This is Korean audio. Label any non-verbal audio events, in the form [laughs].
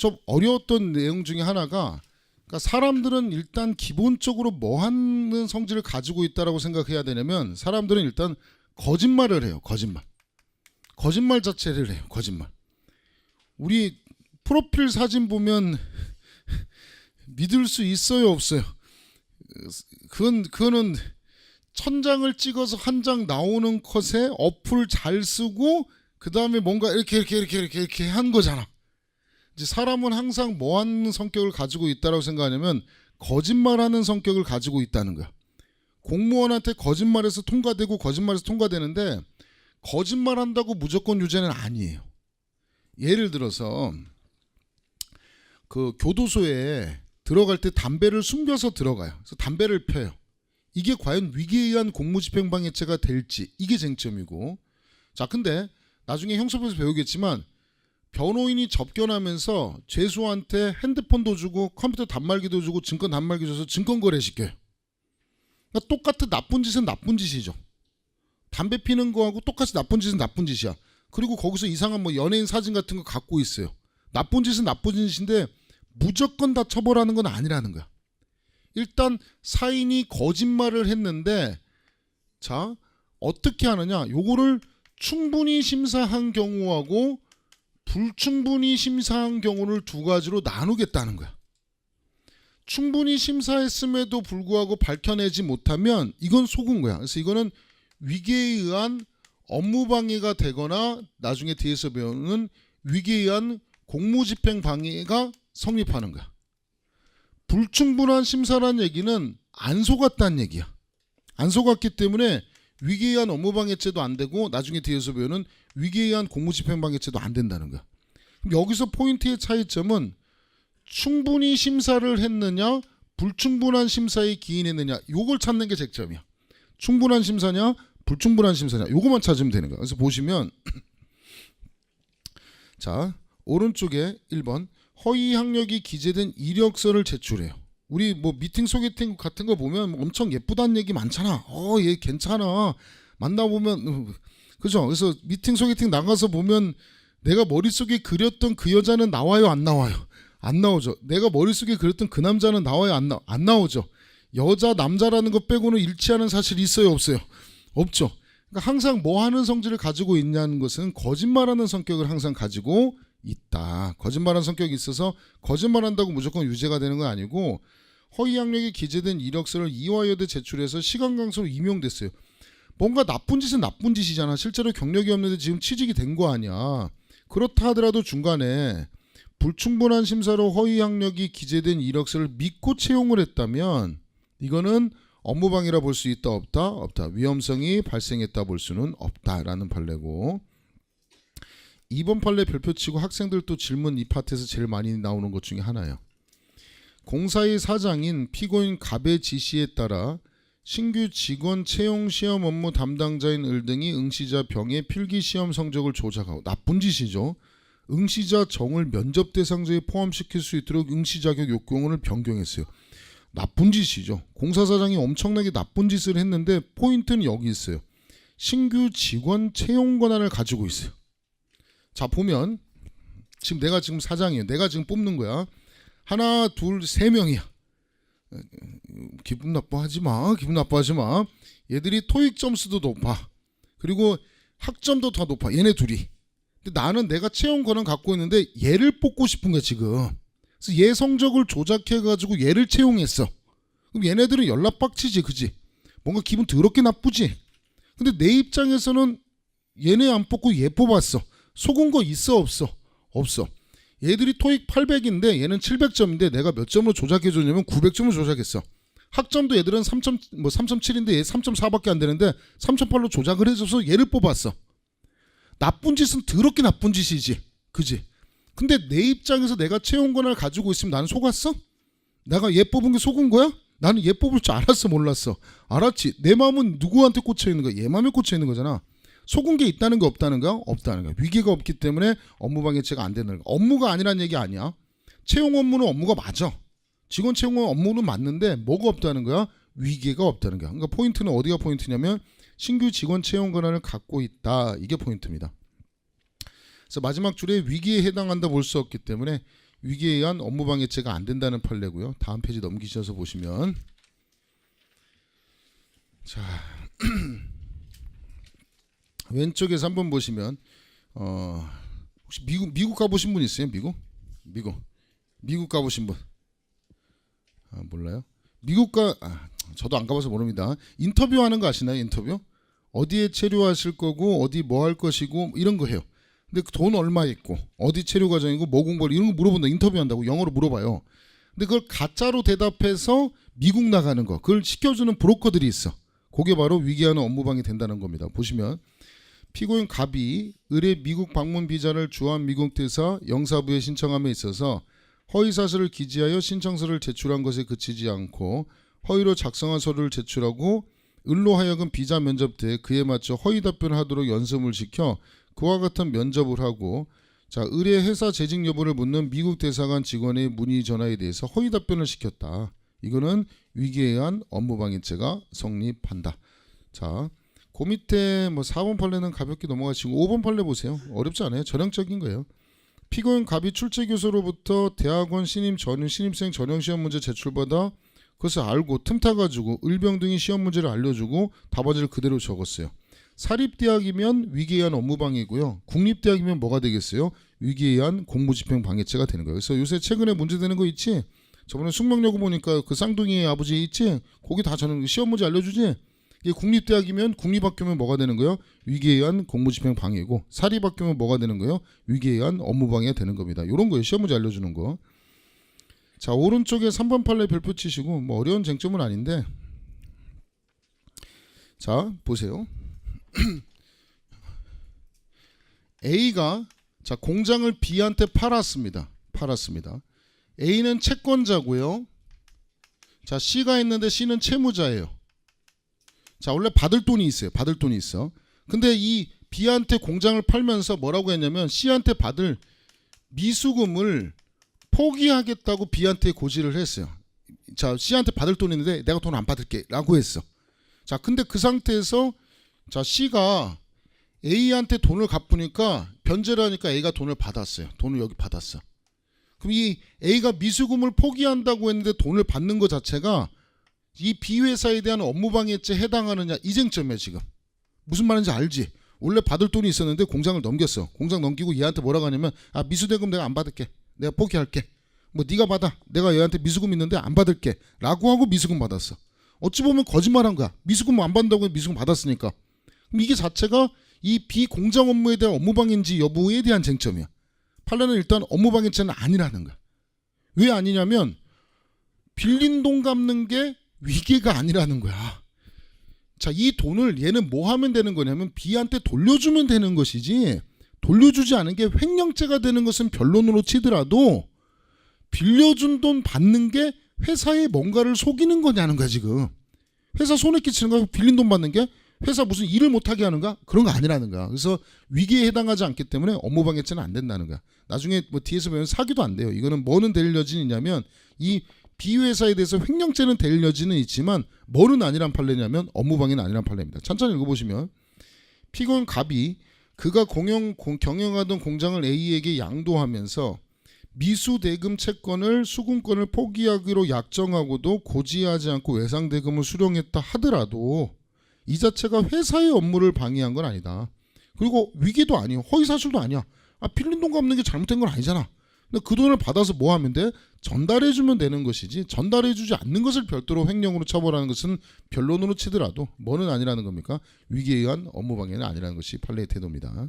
좀 어려웠던 내용 중에 하나가 그러니까 사람들은 일단 기본적으로 뭐 하는 성질을 가지고 있다라고 생각해야 되냐면 사람들은 일단 거짓말을 해요. 거짓말. 거짓말 자체를 해요. 거짓말. 우리 프로필 사진 보면 [laughs] 믿을 수 있어요, 없어요? 그건 그거는 천장을 찍어서 한 장 나오는 컷에 어플 잘 쓰고 그 다음에 뭔가 이렇게 이렇게 이렇게 이렇게 이렇게 한 거잖아. 사람은 항상 뭐 하는 성격을 가지고 있다라고 생각하냐면 거짓말하는 성격을 가지고 있다는 거야. 공무원한테 거짓말해서 통과되고 거짓말해서 통과되는데 거짓말한다고 무조건 유죄는 아니에요. 예를 들어서 그 교도소에 들어갈 때 담배를 숨겨서 들어가요. 그래서 담배를 펴요. 이게 과연 위기에 의한 공무집행방해죄가 될지 이게 쟁점이고 자 근데 나중에 형사법에서 배우겠지만 변호인이 접견하면서 죄수한테 핸드폰도 주고 컴퓨터 단말기도 주고 증권 단말기 줘서 증권 거래 시켜요. 그러니까 똑같은 나쁜 짓은 나쁜 짓이죠. 담배 피는 거하고 똑같이 나쁜 짓은 나쁜 짓이야. 그리고 거기서 이상한 뭐 연예인 사진 같은 거 갖고 있어요. 나쁜 짓은 나쁜 짓인데 무조건 다 처벌하는 건 아니라는 거야. 일단 사인이 거짓말을 했는데 자 어떻게 하느냐? 요거를 충분히 심사한 경우하고 불충분히 심사한 경우를 두 가지로 나누겠다는 거야. 충분히 심사했음에도 불구하고 밝혀내지 못하면 이건 속은 거야. 그래서 이거는 위계에 의한 업무 방해가 되거나 나중에 뒤에서 배우는 위계에 의한 공무집행 방해가 성립하는 거야. 불충분한 심사란 얘기는 안 속았다는 얘기야. 안 속았기 때문에 위계에 의한 업무 방해죄도 안 되고 나중에 뒤에서 배우는 위계에 의한 공무집행 방해죄도 안 된다는 거야. 여기서 포인트의 차이점은 충분히 심사를 했느냐 불충분한 심사에 기인했느냐 요걸 찾는 게 쟁점이야. 충분한 심사냐 불충분한 심사냐 요거만 찾으면 되는 거야. 그래서 보시면 [clears throat] 자 오른쪽에 1번 허위 학력이 기재된 이력서를 제출해요. 우리 뭐 미팅 소개팅 같은 거 보면 엄청 예쁘다는 얘기 많잖아. 어, 얘 괜찮아. 만나 보면 어, 그죠? 그래서 미팅 소개팅 나가서 보면 내가 머릿속에 그렸던 그 여자는 나와요, 안 나와요? 안 나오죠. 내가 머릿속에 그렸던 그 남자는 나와요, 안, 나, 안 나오죠. 여자, 남자라는 것 빼고는 일치하는 사실이 있어요, 없어요? 없죠. 그러니까 항상 뭐 하는 성질을 가지고 있냐는 것은 거짓말하는 성격을 항상 가지고 있다. 거짓말하는 성격이 있어서 거짓말한다고 무조건 유죄가 되는 건 아니고 허위 학력이 기재된 이력서를 이화여대 제출해서 시간 강사로 임용됐어요. 뭔가 나쁜 짓은 나쁜 짓이잖아. 실제로 경력이 없는데 지금 취직이 된 거 아니야. 그렇다 하더라도 중간에 불충분한 심사로 허위 학력이 기재된 이력서를 믿고 채용을 했다면 이거는 업무방해라 볼 수 있다 없다 없다 위험성이 발생했다 볼 수는 없다라는 판례고 2번 판례 별표치고 학생들 또 질문 이 파트에서 제일 많이 나오는 것 중에 하나예요. 공사의 사장인 피고인 갑의 지시에 따라 신규 직원 채용 시험 업무 담당자인 을 등이 응시자 병의 필기 시험 성적을 조작하고 나쁜 짓이죠. 응시자 정을 면접 대상자에 포함시킬 수 있도록 응시 자격 요건을 변경했어요. 나쁜 짓이죠. 공사 사장이 엄청나게 나쁜 짓을 했는데 포인트는 여기 있어요. 신규 직원 채용 권한을 가지고 있어요. 자 보면 지금 내가 지금 사장이에요. 내가 지금 뽑는 거야. 하나, 둘, 세 명이야. 기분 나빠하지 마. 기분 나빠하지 마. 얘들이 토익 점수도 높아. 그리고 학점도 더 높아. 얘네 둘이. 근데 나는 내가 채용 권한 갖고 있는데 얘를 뽑고 싶은 거야 지금. 그래서 얘 성적을 조작해 가지고 얘를 채용했어. 그럼 얘네들은 연락 빡치지, 그지? 뭔가 기분 더럽게 나쁘지. 근데 내 입장에서는 얘네 안 뽑고 얘 뽑았어. 속은 거 있어 없어? 없어. 얘들이 토익 800인데 얘는 700점인데 내가 몇 점으로 조작해 줬냐면 900점을 조작했어. 학점도 얘들은 3점 뭐 3.7인데 얘 3.4밖에 안 되는데 3.8로 조작을 해줘서 얘를 뽑았어. 나쁜 짓은 더럽게 나쁜 짓이지. 그지? 근데 내 입장에서 내가 채용 권한을 가지고 있으면 나는 속았어? 내가 얘 뽑은 게 속은 거야? 나는 얘 뽑을 줄 알았어 몰랐어. 알았지. 내 마음은 누구한테 꽂혀 있는 거야? 얘 마음에 꽂혀 있는 거잖아. 속은 게 있다는 게 없다는 거야? 없다는 거야. 위기가 없기 때문에 업무 방해죄가 안 되는 거야. 업무가 아니란 얘기 아니야. 채용 업무는 업무가 맞아. 직원 채용 업무는 맞는데 뭐가 없다는 거야? 위기가 없다는 거야. 그러니까 포인트는 어디가 포인트냐면 신규 직원 채용 권한을 갖고 있다. 이게 포인트입니다. 그래서 마지막 줄에 위기에 해당한다 볼 수 없기 때문에 위기에 의한 업무방해죄가 안 된다는 판례고요. 다음 페이지 넘기셔서 보시면 자 [clears throat] 왼쪽에서 한번 보시면 어 혹시 미국 미국 가보신 분 있어요? 미국 미국 미국 가보신 분 아, 몰라요? 미국 가 아, 저도 안 가봐서 모릅니다. 인터뷰 하는 거 아시나요? 인터뷰 어디에 체류하실 거고 어디 뭐 할 것이고 이런 거 해요. 근데 그돈 얼마 있고 어디 체류 과정이고 뭐 공부를 이런 거 물어본다 인터뷰한다고 영어로 물어봐요. 근데 그걸 가짜로 대답해서 미국 나가는 거 그걸 시켜주는 브로커들이 있어. 그게 바로 위기하는 업무방이 된다는 겁니다. 보시면 피고인 갑이 의뢰 미국 방문 비자를 주한 미국 대사 영사부에 신청함에 있어서 허위 사실을 기재하여 신청서를 제출한 것에 그치지 않고 허위로 작성한 서류를 제출하고 을로 하여금 비자 면접 때 그에 맞춰 허위 답변을 하도록 연습을 시켜 그와 같은 면접을 하고 자 의뢰 회사 재직 여부를 묻는 미국 대사관 직원의 문의 전화에 대해서 허위 답변을 시켰다. 이거는 위기에 의한 업무방해죄가 성립한다. 자, 그 밑에 뭐 4번 판례는 가볍게 넘어가시고 5번 판례 보세요. 어렵지 않아요. 전형적인 거예요. 피고인 갑이 출제 교수로부터 대학원 신임 전형 신입생 전형 시험 문제 제출받아 그것을 알고 틈타 가지고 을병 등이 시험 문제를 알려주고 답안지를 그대로 적었어요. 사립대학이면 의한 업무방해고요. 국립대학이면 뭐가 되겠어요? 의한 공무집행 방해죄가 되는 거예요. 그래서 요새 최근에 문제되는 거 있지? 저번에 숙명여고 보니까 그 쌍둥이 아버지 있지? 거기 다 저는 시험 문제 알려주지? 이게 국립대학이면 국립학교면 뭐가 되는 거예요? 위기에 의한 공무집행 방해고 사립학교면 뭐가 되는 거예요? 위기에 의한 업무방해가 되는 겁니다. 이런 거예요. 시험 문제 알려주는 거. 자 오른쪽에 3번 판례 별표 치시고 뭐 어려운 쟁점은 아닌데 자 보세요. [clears throat] A가 자 공장을 B한테 팔았습니다. 팔았습니다. A는 채권자고요. 자 C가 있는데 C는 채무자예요. 자 원래 받을 돈이 있어요. 받을 돈이 있어. 근데 이 B한테 공장을 팔면서 뭐라고 했냐면 C한테 받을 미수금을 포기하겠다고 B한테 고지를 했어요. 자 C한테 받을 돈이 있는데 내가 돈 안 받을게 라고 했어. 자 근데 그 상태에서 자 C가 A한테 돈을 갚으니까 변제를 하니까 A가 돈을 받았어요. 돈을 여기 받았어. 그럼 이 A가 미수금을 포기한다고 했는데 돈을 받는 것 자체가 이 B 회사에 대한 업무방해죄 해당하느냐 이 쟁점이야 지금. 무슨 말인지 알지? 원래 받을 돈이 있었는데 공장을 넘겼어. 공장 넘기고 얘한테 뭐라고 하냐면 아 미수대금 내가 안 받을게. 내가 포기할게. 뭐 네가 받아. 내가 얘한테 미수금 있는데 안 받을게. 라고 하고 미수금 받았어. 어찌 보면 거짓말한 거야. 미수금 안 받는다고 미수금 받았으니까. 그럼 이게 자체가 이 비공장 업무에 대한 업무방해인지 여부에 대한 쟁점이야. 판례는 일단 업무방해죄는 아니라는 거야. 왜 아니냐면 빌린 돈 갚는 게 위계가 아니라는 거야. 자, 이 돈을 얘는 뭐 하면 되는 거냐면 B한테 돌려주면 되는 것이지 돌려주지 않은 게 횡령죄가 되는 것은 변론으로 치더라도 빌려준 돈 받는 게 회사에 뭔가를 속이는 거냐는 거야 지금. 회사 손해 끼치는 거야 빌린 돈 받는 게 회사 무슨 일을 못하게 하는가 그런 거 아니라는 거야. 그래서 위기에 해당하지 않기 때문에 업무방해죄는 안 된다는 거야. 나중에 뭐 뒤에서 보면 사기도 안 돼요. 이거는 뭐는 될 여지냐면 이 B 회사에 대해서 횡령죄는 될 여지는 있지만 뭐는 아니란 판례냐면 업무방해는 아니란 판례입니다. 천천히 읽어보시면 피고인 갑이 그가 공영 공- 경영하던 공장을 A에게 양도하면서 미수 대금 채권을 수금권을 포기하기로 약정하고도 고지하지 않고 외상 대금을 수령했다 하더라도 이 자체가 회사의 업무를 방해한 건 아니다. 그리고 위기도 아니요. 허위 사실도 아니야. 아, 빌린 돈 갚는 게 잘못된 건 아니잖아. 근데 그 돈을 받아서 뭐 하면 돼? 전달해 주면 되는 것이지. 전달해 주지 않는 것을 별도로 횡령으로 처벌하는 것은 변론으로 치더라도 뭐는 아니라는 겁니까? 위기에 의한 업무 방해는 아니라는 것이 판례의 태도입니다.